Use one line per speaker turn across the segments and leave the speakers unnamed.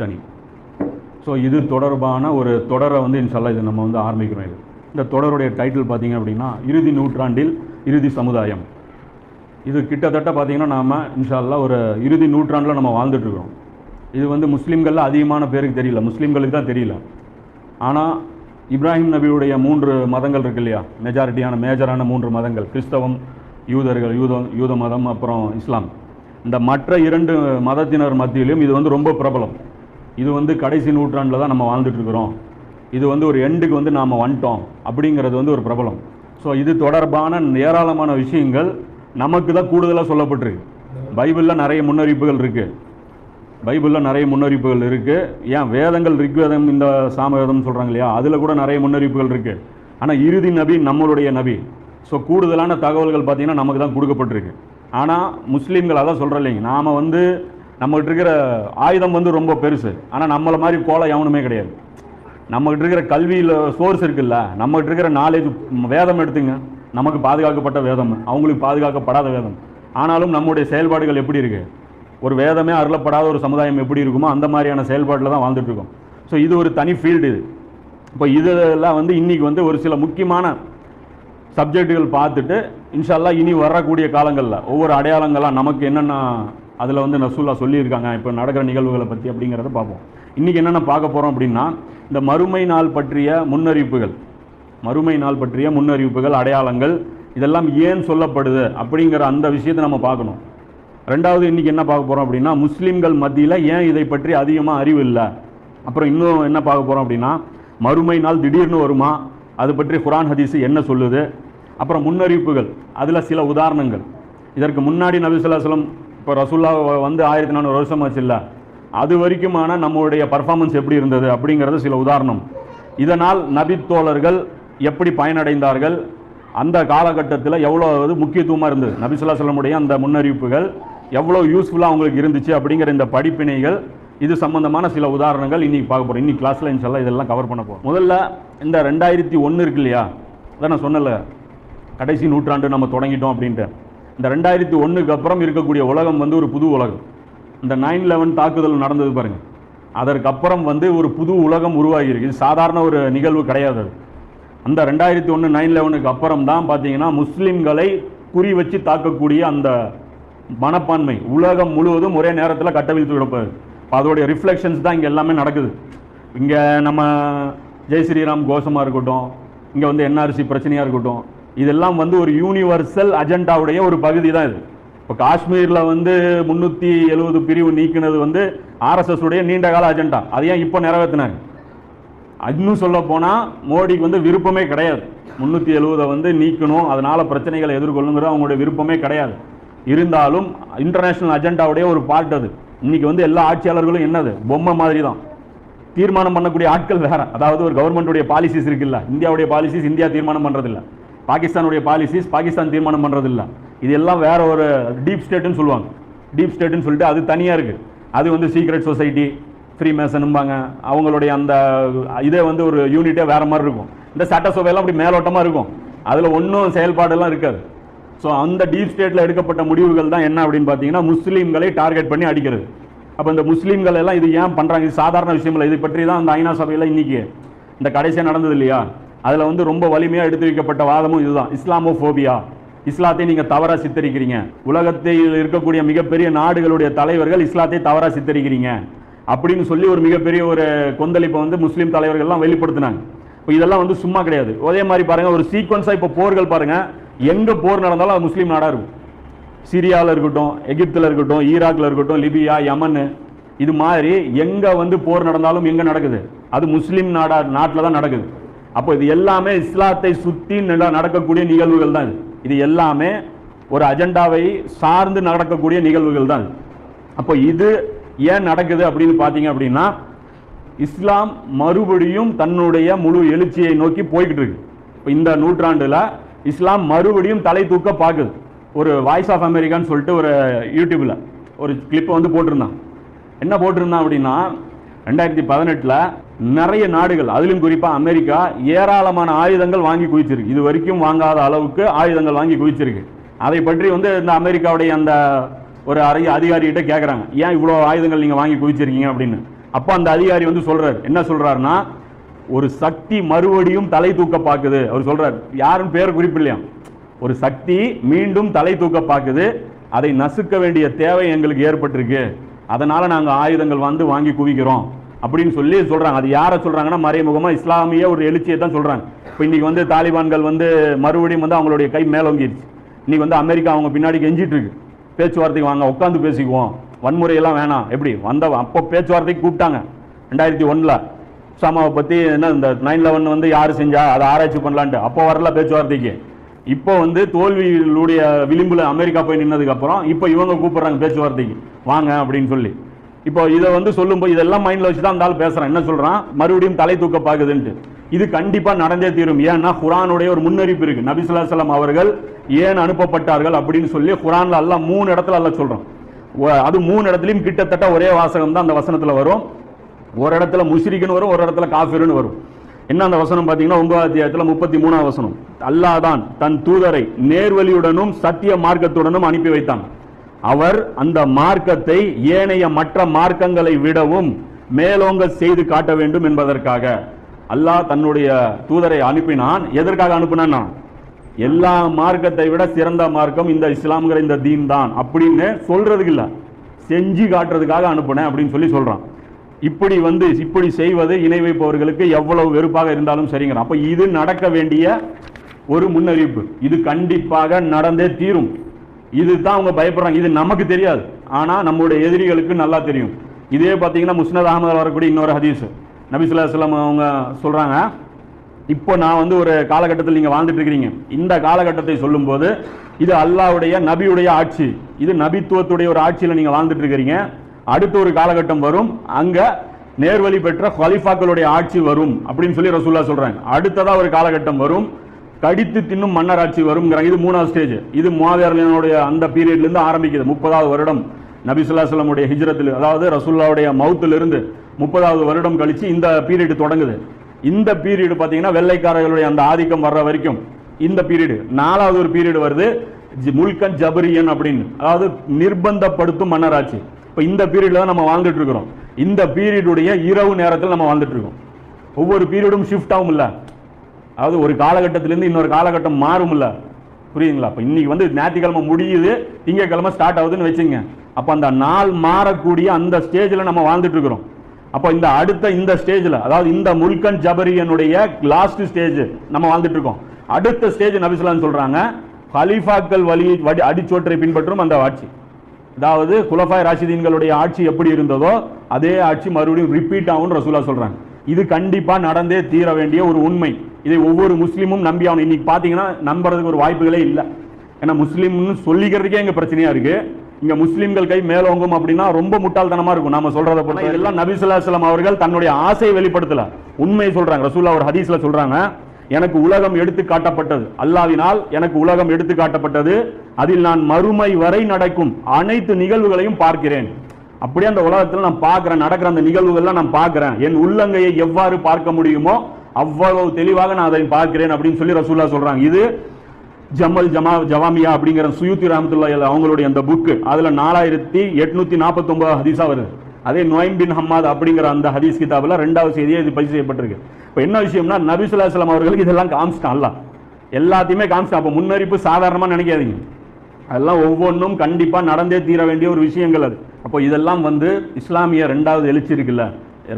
தனி. ஸோ இது தொடர்பான ஒரு தொடரை வந்து இன்ஷால்லா இது நம்ம வந்து ஆரம்பிக்கிறோம் இது. இந்த தொடருடைய டைட்டில் பார்த்தீங்க அப்படின்னா இறுதி நூற்றாண்டில் இறுதி சமுதாயம். இது கிட்டத்தட்ட பார்த்தீங்கன்னா நாம் இன்ஷால்லா ஒரு இறுதி நூற்றாண்டில் நம்ம வாழ்ந்துட்டு இருக்கிறோம். இது வந்து முஸ்லீம்களில் அதிகமான பேருக்கு தெரியல. முஸ்லீம்களுக்கு தான் தெரியல. ஆனால் இப்ராஹிம் நபியுடைய மூன்று மதங்கள் இருக்கு இல்லையா? மெஜாரிட்டியான மேஜரான மூன்று மதங்கள். கிறிஸ்தவம் யூதர்கள் யூதம் யூத மதம் அப்புறம் இஸ்லாம். இந்த மற்ற இரண்டு மதத்தினர் மத்தியிலும் இது வந்து ரொம்ப பிரபலம். இது வந்து கடைசி நூற்றாண்டில் தான் நம்ம வாழ்ந்துட்டுருக்குறோம். இது வந்து ஒரு எண்டுக்கு வந்து நாம் வந்துட்டோம். அப்படிங்கிறது வந்து ஒரு பிரபலம். ஸோ இது தொடர்பான ஏராளமான விஷயங்கள் நமக்கு தான் கூடுதலாக சொல்லப்பட்டிருக்கு. பைபிளில் நிறைய முன்னறிவிப்புகள் இருக்குது பைபிளில் நிறைய முன்னறிவிப்புகள் இருக்குது ஏன் வேதங்கள் ரிக்வேதம் இந்த சாமவேதம் சொல்கிறாங்க இல்லையா? அதில் கூட நிறைய முன்னறிவிப்புகள் இருக்குது ஆனால் இறுதி நபி நம்மளுடைய நபி. ஸோ கூடுதலான தகவல்கள் பார்த்திங்கன்னா நமக்கு தான் கொடுக்கப்பட்டிருக்கு. ஆனால் முஸ்லீம்கள் அதான் சொல்கிற இல்லைங்க. நாம் வந்து நம்மகிட்ட இருக்கிற ஆயுதம் வந்து ரொம்ப பெருசு. ஆனால் நம்மளை மாதிரி கோலம் எவனுமே கிடையாது. நம்மகிட்ட இருக்கிற கல்வியில் சோர்ஸ் இருக்குல்ல நம்மகிட்ட இருக்கிற நாலேஜ் வேதம் எடுத்துங்க. நமக்கு பாதுகாக்கப்பட்ட வேதம். அவங்களுக்கு பாதுகாக்கப்படாத வேதம். ஆனாலும் நம்முடைய செயல்பாடுகள் எப்படி இருக்குது ஒரு வேதமே அருளப்படாத ஒரு சமுதாயம் எப்படி இருக்குமோ அந்த மாதிரியான செயல்பாட்டில் தான் வாழ்ந்துட்டு இருக்கோம் ஸோ இது ஒரு தனி ஃபீல்டு இது. இப்போ இதெல்லாம் வந்து இன்றைக்கி வந்து ஒரு சில முக்கியமான சப்ஜெக்ட்டுகள் பார்த்துட்டு இன்ஷால்லா இனி வரக்கூடிய காலங்களில் ஒவ்வொரு அடையாளங்களாக நமக்கு என்னென்ன அதில் வந்து நசூல்லா சொல்லியிருக்காங்க இப்போ நடக்கிற நிகழ்வுகளை பற்றி அப்படிங்கிறத பார்ப்போம். இன்றைக்கி என்னென்ன பார்க்க போகிறோம் அப்படின்னா இந்த மறுமை நாள் பற்றிய முன்னறிவிப்புகள். மறுமை நாள் பற்றிய முன்னறிவிப்புகள் அடையாளங்கள் இதெல்லாம் ஏன் சொல்லப்படுது அப்படிங்கிற அந்த விஷயத்தை நம்ம பார்க்கணும். ரெண்டாவது இன்றைக்கி என்ன பார்க்க போகிறோம் அப்படின்னா முஸ்லீம்கள் மத்தியில் ஏன் இதை பற்றி அதிகமாக அறிவு இல்லை? அப்புறம் இன்னும் என்ன பார்க்க போகிறோம் அப்படின்னா மறுமை நாள் திடீர்னு வருமா? அது பற்றி குரான் ஹதீஸ் என்ன சொல்லுது? அப்புறம் முன்னறிவிப்புகள் அதில் சில உதாரணங்கள். இதற்கு முன்னாடி நபி இப்போ ரசுல்லா வந்து ஆயிரத்தி நானூறு வருஷம் ஆச்சு இல்லை அது வரைக்குமான நம்மளுடைய பர்ஃபார்மன்ஸ் எப்படி இருந்தது அப்படிங்கிறது சில உதாரணம். இதனால் நபித்தோழர்கள் எப்படி பயனடைந்தார்கள்? அந்த காலகட்டத்தில் எவ்வளோ இது முக்கியத்துவமாக இருந்தது? நபிசுல்லா சொல்லமுடைய அந்த முன்னறிவிப்புகள் எவ்வளோ யூஸ்ஃபுல்லாக அவங்களுக்கு இருந்துச்சு அப்படிங்கிற இந்த படிப்பினைகள் இது சம்பந்தமான சில உதாரணங்கள் இன்றைக்கி பார்க்க போகிறோம் இன்னைக்கு கிளாஸில் இன்ஷால்லா இதெல்லாம் கவர் பண்ண போகிறோம் முதல்ல இந்த ரெண்டாயிரத்தி ஒன்று இருக்கு இல்லையா? அதான் நான் சொன்னல கடைசி நூற்றாண்டு நம்ம தொடங்கிட்டோம் அப்படின்ட்டு. இந்த ரெண்டாயிரத்தி ஒன்றுக்கு அப்புறம் இருக்கக்கூடிய உலகம் வந்து ஒரு புது உலகம். இந்த நைன் லெவன் தாக்குதல் நடந்தது பாருங்கள் அதற்கப்புறம் வந்து ஒரு புது உலகம் உருவாகியிருக்கு. இது சாதாரண ஒரு நிகழ்வு கிடையாது அது. அந்த ரெண்டாயிரத்தி ஒன்று நைன் லெவனுக்கு அப்புறம் தான் பார்த்தீங்கன்னா முஸ்லீம்களை குறி வச்சு தாக்கக்கூடிய அந்த மனப்பான்மை உலகம் முழுவதும் ஒரே நேரத்தில் கட்டவிழ்த்து விடப்படுது இப்போ அதோடைய ரிஃப்ளெக்ஷன்ஸ் தான் இங்கே எல்லாமே நடக்குது. இங்கே நம்ம ஜெய் ஸ்ரீராம் கோஷமாக இருக்கட்டும் இங்கே வந்து என்ஆர்சி பிரச்சனையாக இருக்கட்டும் இதெல்லாம் வந்து ஒரு யூனிவர்சல் அஜெண்டாவுடைய ஒரு பகுதி தான் இது. இப்போ காஷ்மீரில் வந்து முந்நூற்றி எழுபது பிரிவு நீக்கினது வந்து ஆர்எஸ்எஸ் உடைய நீண்ட கால அஜெண்டா அதை ஏன் இப்போ நிறைவேற்றினாங்க இன்னும் சொல்ல போனால் மோடிக்கு வந்து விருப்பமே கிடையாது. முந்நூற்றி எழுபதை வந்து நீக்கணும் அதனால் பிரச்சனைகளை எதிர்கொள்ளுங்கிற அவங்களுடைய விருப்பமே கிடையாது. இருந்தாலும் இன்டர்நேஷ்னல் அஜெண்டாவுடைய ஒரு பார்ட் அது. இன்னைக்கு வந்து எல்லா ஆட்சியாளர்களும் என்னது? பொம்மை மாதிரி தான் தீர்மானம் பண்ணக்கூடிய ஆட்கள் வேறு. அதாவது ஒரு கவர்மெண்ட்டுடைய பாலிசிஸ் இருக்குல்ல. இந்தியாவுடைய பாலிசிஸ் இந்தியா தீர்மானம் பண்ணுறதில்ல பாகிஸ்தானுடைய பாலிசிஸ் பாகிஸ்தான் தீர்மானம் பண்ணுறதில்ல இது எல்லாம் வேற ஒரு டீப் ஸ்டேட்டுன்னு சொல்லுவாங்க. டீப் ஸ்டேட்டுன்னு சொல்லிட்டு அது தனியாக இருக்குது அது வந்து சீக்ரெட் சொசைட்டி ஃப்ரீ மேசனும்பாங்க அவங்களுடைய அந்த இதே வந்து ஒரு யூனிட்டே வேறு மாதிரி இருக்கும். இந்த சட்டசபையெல்லாம் அப்படி மேலோட்டமாக இருக்கும். அதில் ஒன்றும் செயல்பாடெல்லாம் இருக்காது. ஸோ அந்த டீப் ஸ்டேட்டில் எடுக்கப்பட்ட முடிவுகள் தான் என்ன அப்படின்னு பார்த்தீங்கன்னா முஸ்லீம்களை டார்கெட் பண்ணி அடிக்கிறது. அப்போ இந்த முஸ்லீம்கள் எல்லாம் இது ஏன் பண்ணுறாங்க இது சாதாரண விஷயம் இல்லை. இது பற்றி தான் அந்த ஐநா சபையில் இன்றைக்கி இந்த கடைசியாக நடந்தது இல்லையா? அதில் வந்து ரொம்ப வலிமையாக எடுத்து வைக்கப்பட்ட வாதமும் இதுதான். இஸ்லாமோஃபோபியா. இஸ்லாத்தை நீங்கள் தவறாக சித்தரிக்கிறீங்க. உலகத்தில் இருக்கக்கூடிய மிகப்பெரிய நாடுகளுடைய தலைவர்கள் இஸ்லாத்தை தவறாக சித்தரிக்கிறீங்க. அப்படின்னு சொல்லி ஒரு மிகப்பெரிய ஒரு கொந்தளிப்பை வந்து முஸ்லீம் தலைவர்கள்லாம் வெளிப்படுத்தினாங்க. இப்போ இதெல்லாம் வந்து சும்மா கிடையாது. அதே மாதிரி பாருங்கள் ஒரு சீக்வன்ஸாக இப்போ போர்கள் பாருங்கள் எங்கே போர் நடந்தாலும் அது முஸ்லீம் நாடாக இருக்கும். சிரியாவில் இருக்கட்டும் எகிப்தில் இருக்கட்டும் ஈராக்கில் இருக்கட்டும் லிபியா யமன் இது மாதிரி எங்கே வந்து போர் நடந்தாலும் எங்கே நடக்குது? அது முஸ்லீம் நாடா நாட்டில் தான் நடக்குது. அப்போ இது எல்லாமே இஸ்லாத்தை சுற்றி நடக்கக்கூடிய நிகழ்வுகள் தான். இது. எல்லாமே ஒரு அஜெண்டாவை சார்ந்து நடக்கக்கூடிய நிகழ்வுகள் தான். அப்போ இது ஏன் நடக்குது அப்படின்னு பார்த்தீங்க அப்படின்னா இஸ்லாம் மறுபடியும் தன்னுடைய முழு எழுச்சியை நோக்கி போய்கிட்டு இருக்கு. இப்போ இந்த நூற்றாண்டில் இஸ்லாம் மறுபடியும் தலை தூக்க பார்க்குது. ஒரு வாய்ஸ் ஆஃப் அமெரிக்கான்னு சொல்லிட்டு ஒரு யூடியூப்பில் ஒரு கிளிப்பை வந்து போட்டிருந்தான். என்ன போட்டிருந்தான் அப்படின்னா ரெண்டாயிரத்தி பதினெட்டில் நிறைய நாடுகள் அதிலும் குறிப்பாக அமெரிக்கா ஏராளமான ஆயுதங்கள் வாங்கி குவிச்சிருக்கு. இது வரைக்கும் வாங்காத அளவுக்கு ஆயுதங்கள் வாங்கி குவிச்சிருக்கு. அதை பற்றி வந்து இந்த அமெரிக்காவுடைய அந்த ஒரு அறை அதிகாரிகிட்ட கேட்குறாங்க ஏன் இவ்வளோ ஆயுதங்கள் நீங்கள் வாங்கி குவிச்சிருக்கீங்க? அப்படின்னு. அப்போ அந்த அதிகாரி வந்து சொல்கிறார் என்ன சொல்கிறாருன்னா ஒரு சக்தி மறுபடியும் தலை தூக்க பார்க்குது அவர் சொல்கிறார் யாரும் பேர் குறிப்பில்லையா ஒரு சக்தி மீண்டும் தலை தூக்க பார்க்குது அதை நசுக்க வேண்டிய தேவை எங்களுக்கு ஏற்பட்டிருக்கு. அதனால் நாங்கள் ஆயுதங்கள் வந்து வாங்கி குவிக்கிறோம். அப்படின்னு சொல்லி சொல்கிறாங்க அது யாரை சொல்கிறாங்கன்னா மறைமுகமாக இஸ்லாமிய ஒரு எழுச்சியை தான் சொல்கிறாங்க இப்போ இன்றைக்கி வந்து தாலிபான்கள் வந்து மறுபடியும் வந்து அவங்களுடைய கை மேலோங்கிருச்சு. இன்றைக்கி வந்து அமெரிக்கா அவங்க பின்னாடி கெஞ்சிட்ருக்கு பேச்சுவார்த்தைக்கு வாங்க உட்காந்து பேசிக்குவோம். வன்முறையெல்லாம் வேணாம். எப்படி? வந்த அப்போ பேச்சுவார்த்தைக்கு கூப்பிட்டாங்க. ரெண்டாயிரத்தி ஒன்றில் உசாமாவை பற்றி என்ன இந்த நைன் லெவன் வந்து யார் செஞ்சா அதை ஆராய்ச்சி பண்ணலான்ட்டு. அப்போ வரல பேச்சுவார்த்தைக்கு. இப்போ வந்து தோல்வியுடைய விளிம்பில் அமெரிக்கா போய் நின்னதுக்கப்புறம் இப்போ இவங்க கூப்பிட்றாங்க பேச்சுவார்த்தைக்கு. வாங்க அப்படின்னு சொல்லி. இப்போ இதை வந்து சொல்லும்போது இதெல்லாம் மைண்ட்ல வச்சு தான் இருந்தாலும் ஆள் என்ன சொல்றான்? மறுபடியும் தலை தூக்க பாக்குதுன்ட்டு. இது கண்டிப்பா நடந்தே தீரும். ஏன்னா குரானுடைய ஒரு முன்னறிப்பு இருக்கு. நபி அவர்கள் ஏன் அனுப்பப்பட்டார்கள் அப்படின்னு சொல்லி குரான்ல எல்லாம் மூணு இடத்துல எல்லாம் சொல்றான். அது மூணு இடத்துலயும் கிட்டத்தட்ட ஒரே வாசகம் தான் அந்த வசனத்துல வரும். ஒரு இடத்துல முஷ்ரிக்குன்னு வரும் ஒரு இடத்துல காஃபிர்னு வரும். என்ன அந்த வசனம் பார்த்தீங்கன்னா ஒன்பதாவது அத்தியாயத்தில் முப்பத்தி மூணாவது வசனம். அல்லாஹ் தான் தன் தூதரை நேர்வழியுடனும் சத்திய மார்க்கத்துடனும் அனுப்பி வைத்தான். அவர் அந்த மார்க்கத்தை ஏனைய மற்ற மார்க்கங்களை விடவும் மேலோங்க செய்து காட்ட வேண்டும் என்பதற்காக. அல்லாஹ் தன்னுடைய தூதரை அனுப்பினான். எதற்காக அனுப்பினான் எல்லா மார்க்கத்தை விட சிறந்த மார்க்கம் இந்த இஸ்லாம்ங்கிற இந்த தீன் தான் அப்படின்னு சொல்றதுக்கு இல்லை செஞ்சு காட்டுறதுக்காக அனுப்புனேன் அப்படின்னு சொல்லி சொல்றான். இப்படி வந்து இப்படி செய்வது இணை வைப்பவர்களுக்கு எவ்வளவு வெறுப்பாக இருந்தாலும் சரிங்கிறான் அப்ப இது நடக்க வேண்டிய ஒரு முன்னறிவிப்பு. இது கண்டிப்பாக நடந்தே தீரும். இதுதான் அவங்க பயப்படுறாங்க. இது நமக்கு தெரியாது. ஆனால் நம்முடைய எதிரிகளுக்கு நல்லா தெரியும். இதே பார்த்தீங்கன்னா முஸ்னத் அகமது வரக்கூடிய இன்னொரு ஹதீஸ். நபி ஸல்லல்லாஹு அவங்க சொல்கிறாங்க இப்போ நான் வந்து ஒரு காலகட்டத்தில் நீங்கள் வாழ்ந்துட்டு இருக்கிறீங்க. இந்த காலகட்டத்தை சொல்லும்போது இது அல்லாஹ்வுடைய நபியுடைய ஆட்சி. இது நபித்துவத்துடைய ஒரு ஆட்சியில் நீங்கள் வாழ்ந்துட்டு இருக்கிறீங்க. அடுத்த ஒரு காலகட்டம் வரும். அங்கே நேர்வழி பெற்ற ஹலிஃபாக்களுடைய ஆட்சி வரும். அப்படின்னு சொல்லி ரசூல்லா சொல்கிறாங்க அடுத்ததாக ஒரு காலகட்டம் வரும். கடித்து தின்னும் மன்னராட்சி வரும்ங்கிறாங்க. இது மூணாவது ஸ்டேஜ் இது முவாவியர்களுடைய அந்த பீரியட்லேருந்து ஆரம்பிக்குது. முப்பதாவது வருடம் நபி ஸல்லல்லாஹு ஹிஜ்ரத்தில் அதாவது ரசுல்லாவுடைய மவுத்திலிருந்து முப்பதாவது வருடம் கழித்து இந்த பீரியடு தொடங்குது. இந்த பீரியடு பார்த்தீங்கன்னா வெள்ளைக்காரர்களுடைய அந்த ஆதிக்கம் வர்ற வரைக்கும் இந்த பீரியடு நாலாவது ஒரு பீரியடு வருது ஜி- முல்கன் ஜபரியன் அப்படின்னு. அதாவது நிர்பந்தப்படுத்தும் மன்னராட்சி. இப்போ இந்த பீரியடில் தான் நம்ம வாழ்ந்துட்டு இருக்கிறோம். இந்த பீரியடுடைய இரவு நேரத்தில் நம்ம வாழ்ந்துட்டு இருக்கோம். ஒவ்வொரு பீரியடும் ஷிஃப்ட் ஆகும் அதாவது ஒரு காலகட்டத்திலேருந்து இன்னொரு காலகட்டம் மாறும் இல்ல புரியுதுங்களா? அப்போ இன்னைக்கு வந்து ஞாயிற்றுக்கிழமை முடியுது திங்கக்கிழமை ஸ்டார்ட் ஆகுதுன்னு வச்சுங்க அப்போ அந்த நாள் மாறக்கூடிய அந்த ஸ்டேஜில் நம்ம வாழ்ந்துட்டுருக்குறோம் அப்போ இந்த அடுத்த இந்த ஸ்டேஜில் அதாவது இந்த முல்கன் ஜபரியனுடைய லாஸ்ட் ஸ்டேஜ் நம்ம வாழ்ந்துட்டு இருக்கோம். அடுத்த ஸ்டேஜ் நபிசுலான்னு சொல்கிறாங்க ஹலீஃபாக்கள் வழி வடி அடிச்சோற்றை பின்பற்றும் அந்த ஆட்சி. அதாவது குலஃபாய் ராஷிதீன்களுடைய ஆட்சி எப்படி இருந்ததோ அதே ஆட்சி மறுபடியும் ரிப்பீட் ஆகும்னு ரசூலா சொல்கிறாங்க இது கண்டிப்பாக நடந்தே தீர வேண்டிய ஒரு உண்மை. இதை ஒவ்வொரு முஸ்லீமும் நம்பி ஆகணும். இன்னைக்கு பாத்தீங்கன்னா நம்புறதுக்கு ஒரு வாய்ப்புகளே இல்லை. ஏன்னா முஸ்லீம்னு சொல்லிக்கிறதுக்கே இங்க பிரச்சனையா இருக்கு. இங்க முஸ்லீம்கள் கை மேலோங்கும் அப்படின்னா ரொம்ப முட்டாள்தனமா இருக்கும். நாம சொல்றத பொறுத்த. இதெல்லாம் நபி ஸல்லல்லாஹு அலைஹி வஸல்லம் அவர்கள் தன்னுடைய ஆசையை வெளிப்படுத்தல. உண்மையை சொல்றாங்க. ரசூல்லா ஒரு ஹதீஸ்ல சொல்றாங்க எனக்கு உலகம் எடுத்து காட்டப்பட்டது. அல்லாவினால் எனக்கு உலகம் எடுத்து காட்டப்பட்டது. அதில் நான் மறுமை வரை நடக்கும். அனைத்து நிகழ்வுகளையும் பார்க்கிறேன். அப்படியே அந்த உலகத்தில் நான் பார்க்கிறேன் நடக்கிற அந்த நிகழ்வுகள்லாம் நான் பார்க்கிறேன். என் உள்ளங்கையை எவ்வாறு பார்க்க முடியுமோ அவ்வளவு தெளிவாக நான் அதை பார்க்கிறேன் அப்படின்னு சொல்லி ரசூல்லா சொல்றாங்க. இது ஜமல் ஜமா ஜவாமியா அப்படிங்கிற சுயூத்தி ரஹமத்துல்லா அவங்களுடைய அந்த புக்கு அதுல நாலாயிரத்தி எட்நூத்தி நாற்பத்தி ஒன்பது ஹதீஸா வருது. அதே நொய்ம் பின் ஹம்மாத் அப்படிங்கிற அந்த ஹதீஸ் கிதாபில் ரெண்டாவது செய்தியே இது பதிவு செய்யப்பட்டிருக்கு. இப்போ என்ன விஷயம்னா நபி ஸல்லல்லாஹு அவர்களுக்கு இதெல்லாம் காமிச்சிட்டான் அல்ல எல்லாத்தையுமே காமிச்சிட்டான். அப்போ முன்னறிப்பு சாதாரணமாக நினைக்காதீங்க. அதெல்லாம் ஒவ்வொன்றும் கண்டிப்பாக நடந்தே தீர வேண்டிய ஒரு விஷயங்கள் அது. அப்போ இதெல்லாம் வந்து இஸ்லாமிய ரெண்டாவது எழுச்சி இருக்குல்ல.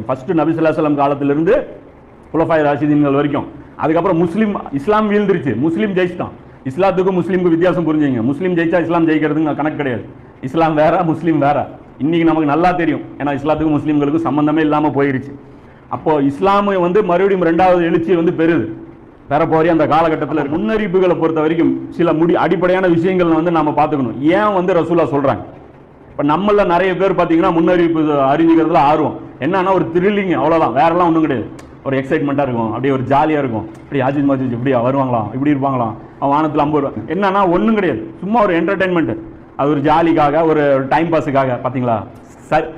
ஃபஸ்ட்டு நபி ஸல்லல்லாஹு காலத்திலிருந்து குலஃபாய் ராஷிதீன்கள் வரைக்கும். அதுக்கப்புறம் முஸ்லீம் இஸ்லாம் வீழ்ந்துருச்சு. முஸ்லீம் ஜெயிச்சிட்டான். இஸ்லாத்துக்கும் முஸ்லீமுக்கு வித்தியாசம் புரிஞ்சுங்க. முஸ்லீம் ஜெயிச்சா இஸ்லாம் ஜெயிக்கிறதுக்கு கணக்கு கிடையாது. இஸ்லாம் வேற முஸ்லீம் வேற. இன்றைக்கி நமக்கு நல்லா தெரியும். ஏன்னா இஸ்லாத்துக்கும் முஸ்லீம்களுக்கும் சம்மந்தமே இல்லாமல் போயிருச்சு. அப்போது இஸ்லாமை வந்து மறுபடியும் ரெண்டாவது எழுச்சி வந்து பெறுது. பெறப்போறிய அந்த காலகட்டத்தில் முன்னறிவிப்புகளை பொறுத்த வரைக்கும் சில முடி அடிப்படையான விஷயங்கள் வந்து நம்ம பார்த்துக்கணும். ஏன் வந்து ரசூலா சொல்கிறாங்க இப்போ நம்மள நிறைய பேர் பார்த்தீங்கன்னா முன்னறிவிப்பு அறிஞ்சிக்கிறதுல ஆர்வம். என்னன்னா ஒரு த்ரில்லிங் அவ்வளோதான் வேறெல்லாம் ஒன்றும் கிடையாது. ஒரு எக்ஸைட்மெண்ட்டாக இருக்கும். அப்படியே ஒரு ஜாலியாக இருக்கும். இப்படி அஜித் மஜித் இப்படி வருவாங்களாம் இப்படி இருப்பாங்களாம் அவன் வானத்தில் அம்பு ரூபா என்னன்னா ஒன்றும் கிடையாது. சும்மா ஒரு என்டர்டைன்மெண்ட் அது ஒரு ஜாலிக்காக ஒரு டைம் பாஸுக்காக பார்த்தீங்களா சரி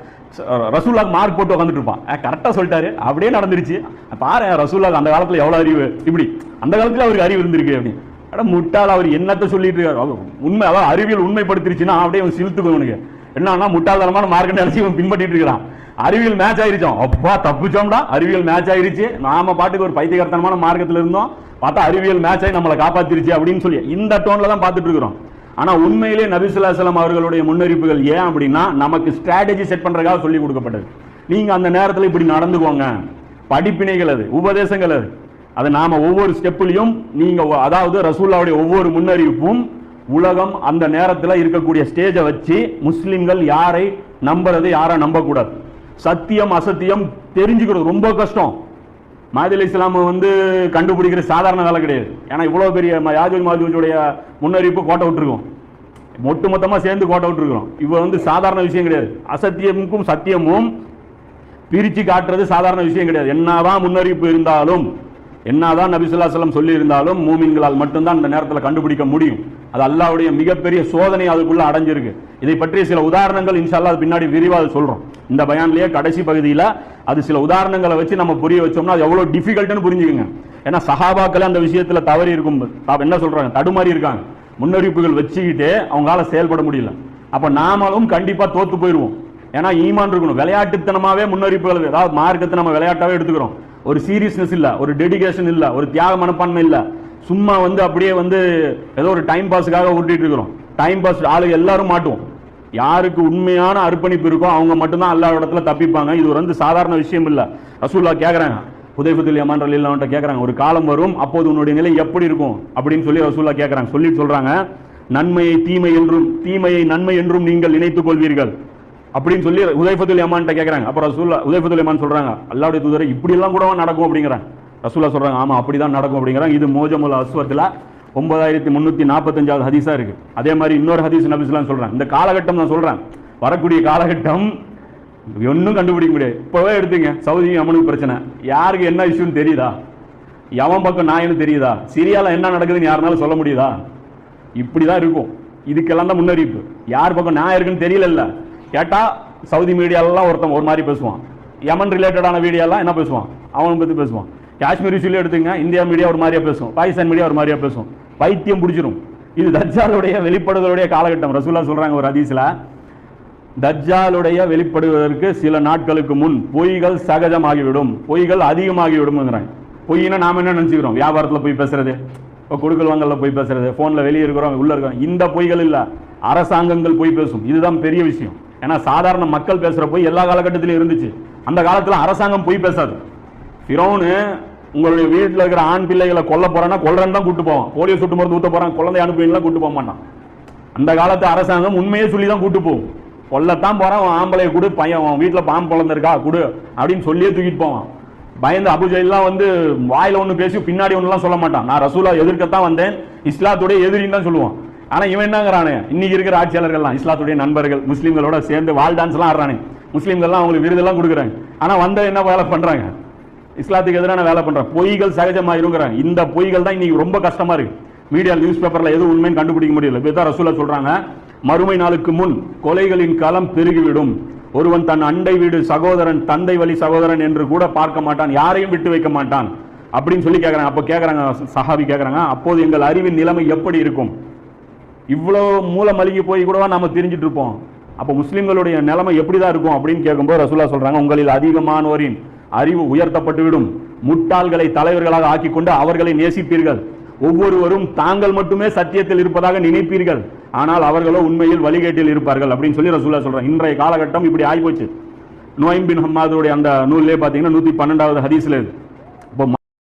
ரசூல்லாக்கு மார்க் போட்டு உட்காந்துட்டு இருப்பான். கரெக்டாக சொல்லிட்டாரு. அப்படியே நடந்துருச்சு. பாரு ரசூல்லாக்கு அந்த காலத்தில் எவ்வளோ அறிவு? இப்படி. அந்த காலத்தில் அவருக்கு அறிவு இருந்திருக்கு அப்படி. அட முட்டாள் அவர் என்னத்த சொல்லிட்டு இருக்காரு? அவர் உண்மை அதாவது அறிவியல் உண்மைப்படுத்திருச்சுன்னா அப்படியே அவன் சிலுத்துக்கும் இவனுக்கு. என்னன்னா முட்டாள்தனமான மார்க்கெட் நினைச்சு இவன் பின்பற்றிட்டு இருக்கிறான். அறிவியல் மேட்ச் ஆயிருச்சோம். அப்பா தப்பிச்சோம்டா. அறிவியல் மேட்ச் ஆயிருச்சு. நாம பாட்டுக்கு ஒரு பைத்தியகர்த்தனமான மார்க்கத்தில் இருந்தோம். பார்த்தா அறிவியல் மேட்ச் ஆகி நம்மளை காப்பாத்திருச்சு அப்படின்னு சொல்லி இந்த டோன்ல தான் பார்த்துட்டு இருக்கிறோம். ஆனா உண்மையிலே நபிசுல்லாசலம் அவர்களுடைய முன்னறிப்புகள் ஏன் அப்படின்னா நமக்கு ஸ்ட்ராட்டஜி செட் பண்றதுக்காக சொல்லி கொடுக்கப்பட்டது. நீங்க அந்த நேரத்தில் இப்படி நடந்துக்கோங்க. படிப்பினைகள் அது உபதேசங்கள் அது. அதை நாம ஒவ்வொரு ஸ்டெப்லையும் நீங்க அதாவது ரசூல்லாவுடைய ஒவ்வொரு முன்னறிவிப்பும் உலகம் அந்த நேரத்தில் இருக்கக்கூடிய ஸ்டேஜை வச்சு முஸ்லிம்கள் யாரை நம்புறது யாரை நம்பக்கூடாது. சத்தியம் அசத்தியம் தெரிஞ்சுக்கிறது ரொம்ப கஷ்டம். மாதில் இஸ்லாம் வந்து கண்டுபிடிக்கிற சாதாரண வேலை கிடையாது. ஏன்னா இவ்வளோ பெரிய ம- யாஜூஜ் மாஜூஜுடைய முன்னறிவிப்பு கோட்டை விட்டுருக்கோம். ஒட்டு மொத்தமாக சேர்ந்து கோட்டை விட்டுருக்கோம் இவ வந்து சாதாரண விஷயம் கிடையாது. அசத்தியமுக்கும் சத்தியமும் பிரித்து காட்டுறது சாதாரண விஷயம் கிடையாது. என்னதான் முன்னறிவிப்பு இருந்தாலும் என்னதான் நபிசுல்லாசலம் சொல்லியிருந்தாலும் மூமின்களால் மட்டும்தான் இந்த நேரத்தில் கண்டுபிடிக்க முடியும். அது அல்லாவுடைய மிகப்பெரிய சோதனை அதுக்குள்ள அடைஞ்சிருக்கு. இதை பற்றிய சில உதாரணங்கள் இன்ஷால்லா அது பின்னாடி விரிவாக சொல்றோம். இந்த பயான்லேயே கடைசி பகுதியில் அது சில உதாரணங்களை வச்சு நம்ம புரிய வச்சோம்னா அது எவ்வளோ டிஃபிகல்ட்னு புரிஞ்சுக்கோங்க. ஏன்னா சஹாபாக்களே அந்த விஷயத்தில் தவறி இருக்கும் என்ன சொல்கிறாங்க தடுமாறி இருக்காங்க. முன்னறிவிப்புகள் வச்சுக்கிட்டே அவங்களால செயல்பட முடியல. அப்போ நாமளும் கண்டிப்பாக தோத்து போயிடுவோம். ஏன்னா ஈமான் இருக்கணும். விளையாட்டுத்தனமாவே முன்னறிவிப்புகள் அதாவது மார்க்கத்தை நம்ம விளையாட்டாவே எடுத்துக்கிறோம். ஒரு சீரியஸ்னஸ் இல்லை ஒரு டெடிகேஷன் இல்லை ஒரு தியாக மனப்பான்மை இல்லை. சும்மா வந்து அப்படியே வந்து ஏதோ ஒரு டைம் பாஸுக்காக உருட்டிட்டு இருக்கிறோம். டைம் பாஸ் ஆளுங்க எல்லாரும் மாட்டுவோம் யாருக்கு உண்மையான அர்ப்பணிப்பு இருக்கோ அவங்க மட்டும்தான் எல்லா இடத்துல தப்பிப்பாங்க. இது ஒரு வந்து சாதாரண விஷயம் இல்லை. ரசூல்லா கேட்குறாங்க உதயபுத்தில் யமான் ரலி கேட்குறாங்க ஒரு காலம் வரும் அப்போது உன்னுடைய நிலை எப்படி இருக்கும்? அப்படின்னு சொல்லி ரசூல்லா கேட்குறாங்க சொல்லிட்டு சொல்கிறாங்க நன்மையை தீமை என்றும் தீமையை நன்மை என்றும் நீங்கள் நினைத்துக் கொள்வீர்கள். அப்படின்னு சொல்லி உதயபத்துல் ஏமான்ட்ட கேட்குறாங்க அப்புறம் ரசூல்லா உதயபத்துல் ஏமான் சொல்கிறாங்க அல்லாவுடைய தூதரை இப்படிலாம் கூட நடக்கும்? அப்படிங்கிறாங்க. ரசூல்லா சொல்கிறாங்க ஆமாம் அப்படி அப்படிதான் நடக்கும் அப்படிங்கிறாங்க. இது மோஜமுல் அஸ்வத்தில் ஒன்பதாயிரத்தி முந்நூற்றி நாற்பத்தஞ்சாவது ஹதீஸாக இருக்குது அதே மாதிரி இன்னொரு ஹதீஸ் நபிஸ்லாம் சொல்கிறாங்க இந்த காலகட்டம் நான் சொல்கிறேன் வரக்கூடிய காலகட்டம் ஒன்றும் கண்டுபிடிக்க முடியாது. இப்போவே எடுத்துங்க. சவுதி அமனுக்கு பிரச்சனை. யாருக்கு என்ன இஷ்யூன்னு தெரியுதா? எவன் பக்கம் நாயன்னு தெரியுதா? சிரியாவில் என்ன நடக்குதுன்னு யாருனாலும் சொல்ல முடியுதா? இப்படி தான் இருக்கும். இதுக்கெல்லாம் தான் முன்னறிவிப்பு. யார் பக்கம் நான் இருக்குன்னு தெரியல கேட்டால் சவுதி மீடியாலலாம் ஒருத்தன் ஒரு மாதிரி பேசுவான். யமன் ரிலேட்டடான வீடியோலாம் என்ன பேசுவான்? அவனை பற்றி பேசுவான். காஷ்மீர் இஷ்யூல எடுத்துங்க இந்தியா மீடியா ஒரு மாதிரியா பேசும். பாகிஸ்தான் மீடியா ஒரு மாதிரியா பேசும். பைத்தியம் பிடிச்சிரும். இது தஜ்ஜாலுடைய வெளிப்படுதலுடைய காலகட்டம். ரசூல்லா சொல்கிறாங்க ஒரு அதிசில தஜ்ஜாலுடைய வெளிப்படுவதற்கு சில நாட்களுக்கு முன் பொய்கள் சகஜமாகிவிடும். பொய்கள் அதிகமாகிவிடும்ங்கிறாங்க. பொய்னா நாம் என்ன நினச்சிக்கிறோம்? வியாபாரத்தில் போய் பேசுறது இப்போ கொடுக்கல் வாங்கல்ல போய் பேசுறது ஃபோனில் வெளியே இருக்கிறோம் உள்ளே இருக்கிறோம். இந்த பொய்கள் இல்லை. அரசாங்கங்கள் போய் பேசும். இதுதான் பெரிய விஷயம். ஏன்னா சாதாரண மக்கள் பேசுகிற பொய் எல்லா காலகட்டத்திலும் இருந்துச்சு. அந்த காலத்தில் அரசாங்கம் பொய் பேசாது. ஃபிரௌனு உங்களுடைய வீட்டில் இருக்கிற ஆண் பிள்ளைகளை கொல்ல போகிறேன்னா கொல்றன்னு தான் கூட்டு போவான். போலியோ சுட்டு மருந்து ஊற்ற போறான் குழந்தை அனுப்புவீங்களா கூட்டு போக மாட்டான். அந்த காலத்து அரசாங்கம் உண்மையே சொல்லி தான் கூட்டு போகும். கொல்லத்தான் போறான் ஆம்பளையை ஆம்பளைய கொடு பையன் அவன் வீட்டில் பாம்பு குழந்தை இருக்கா கொடு அப்படின்னு சொல்லியே தூக்கிட்டு போவான். பயந்து அபுஜெல்லாம் வந்து வாயில ஒன்று பேசி பின்னாடி ஒன்றுலாம் சொல்ல மாட்டான். நான் ரசூலா எதிர்க்கத்தான் வந்தேன் இஸ்லாத்துடைய எதிரின்னு தான் சொல்லுவான். ஆனா இவன் என்னங்கிறானே? இன்னைக்கு இருக்கிற ஆட்சியாளர்கள்லாம் இஸ்லாத்துடைய நண்பர்கள் முஸ்லீம்களோட சேர்ந்து வால் டான்ஸ்லாம் ஆடுறானே. முஸ்லீம்கள்லாம் அவங்களுக்கு விருதெல்லாம் கொடுக்குறாங்க. ஆனா வந்த என்ன வேலை பண்றாங்க? இஸ்லாத்துக்கு எதிரான வேலை பண்றாங்க. பொய்கள் சகஜமாயிருங்கிறாங்க இந்த பொய்கள் தான் இன்னைக்கு ரொம்ப கஷ்டமா இருக்கு. மீடியா நியூஸ் பேப்பர்ல எதுவும் உண்மைன்னு கண்டுபிடிக்க முடியல. இப்பதான் ரசூலா சொல்றாங்க மறுமை நாளுக்கு முன் கொலைகளின் களம் பெருகிவிடும். ஒருவன் தன் அண்டை வீடு சகோதரன் தந்தை வழி சகோதரன் என்று கூட பார்க்க மாட்டான் யாரையும் விட்டு வைக்க மாட்டான். அப்படின்னு சொல்லி கேட்கறாங்க அப்போ கேட்கறாங்க சஹாபி கேட்கறாங்க அப்போது எங்கள் அறிவின் நிலைமை எப்படி இருக்கும்? இவ்வளோ மூல மழுகி போய் கூடவா நம்ம தெரிஞ்சிட்டு இருப்போம். அப்போ முஸ்லீம்களுடைய நிலைமை எப்படிதான் இருக்கும் அப்படின்னு கேட்கும்போது ரசூலா சொல்கிறாங்க உங்களில் அதிகமானோரின் அறிவு உயர்த்தப்பட்டுவிடும். முட்டாள்களை தலைவர்களாக ஆக்கி கொண்டு அவர்களை நேசிப்பீர்கள். ஒவ்வொருவரும் தாங்கள் மட்டுமே சத்தியத்தில் இருப்பதாக நினைப்பீர்கள். ஆனால் அவர்களோ உண்மையில் வழிகேட்டில் இருப்பார்கள் அப்படின்னு சொல்லி ரசூலா சொல்கிறாங்க இன்றைய காலகட்டம் இப்படி ஆகிப்போச்சு நோயம் பின் ஹம்மாதுடைய அந்த நூல்லே பார்த்தீங்கன்னா நூற்றி பன்னெண்டாவது ஹதீஸில்